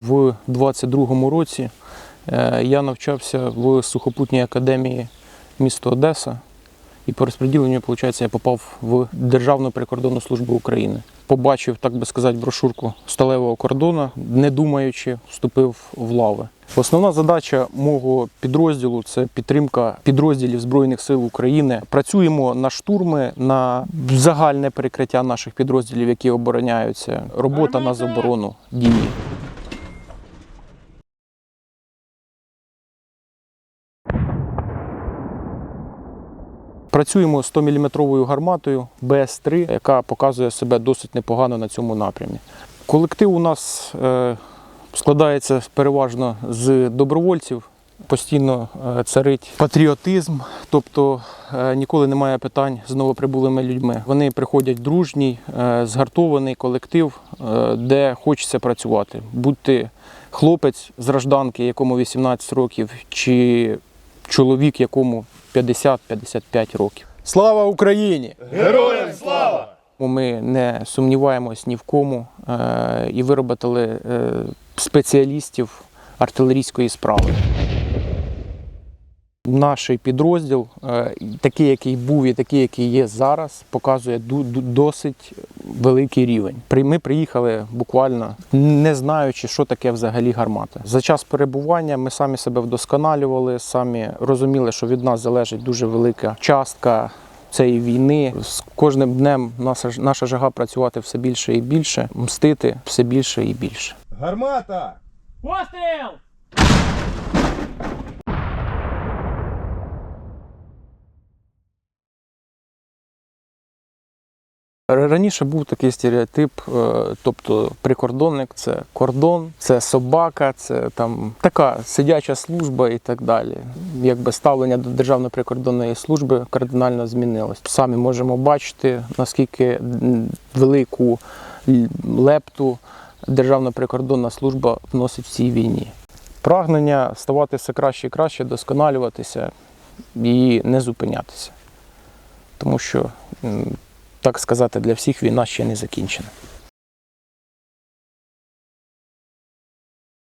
В 22-му році е, я навчався в сухопутній академії міста Одеса. І по розподіленню, виходить, я попав в Державну прикордонну службу України. Побачив, так би сказати, брошурку сталевого кордону, не думаючи, вступив в лави. Основна задача мого підрозділу це підтримка підрозділів Збройних сил України. Працюємо на штурми, на загальне перекриття наших підрозділів, які обороняються. Робота на заборону дії. Працюємо 100-мм гарматою БС-3, яка показує себе досить непогано на цьому напрямі. Колектив у нас е, складається переважно з добровольців. Постійно е, царить патріотизм, тобто е, ніколи немає питань з новоприбулими людьми. Вони приходять дружній, згартований колектив, де хочеться працювати. Будь ти хлопець з гражданки, якому 18 років, чи чоловік, якому 50-55 років. Слава Україні! Героям слава! Ми не сумніваємось ні в кому е, і виробили е, спеціалістів артилерійської справи. Наш підрозділ, е, такий, який був і такий, який є зараз, показує досить великий рівень. Ми приїхали буквально не знаючи, що таке взагалі гармата. За час перебування ми самі себе вдосконалювали, самі розуміли, що від нас залежить дуже велика частка цієї війни. З кожним днем наша, ж- наша жага працювати все більше і більше, мстити все більше і більше. Гармата! Постріл! Раніше був такий стереотип, е, тобто прикордонник це кордон, це собака, це там така сидяча служба і так далі. Якби ставлення до Державної прикордонної служби кардинально змінилось. Самі можемо бачити, наскільки велику лепту Державна прикордонна служба вносить в цій війні. Прагнення ставати все краще і краще, досконалюватися і не зупинятися. Тому що так сказати, для всіх війна ще не закінчена.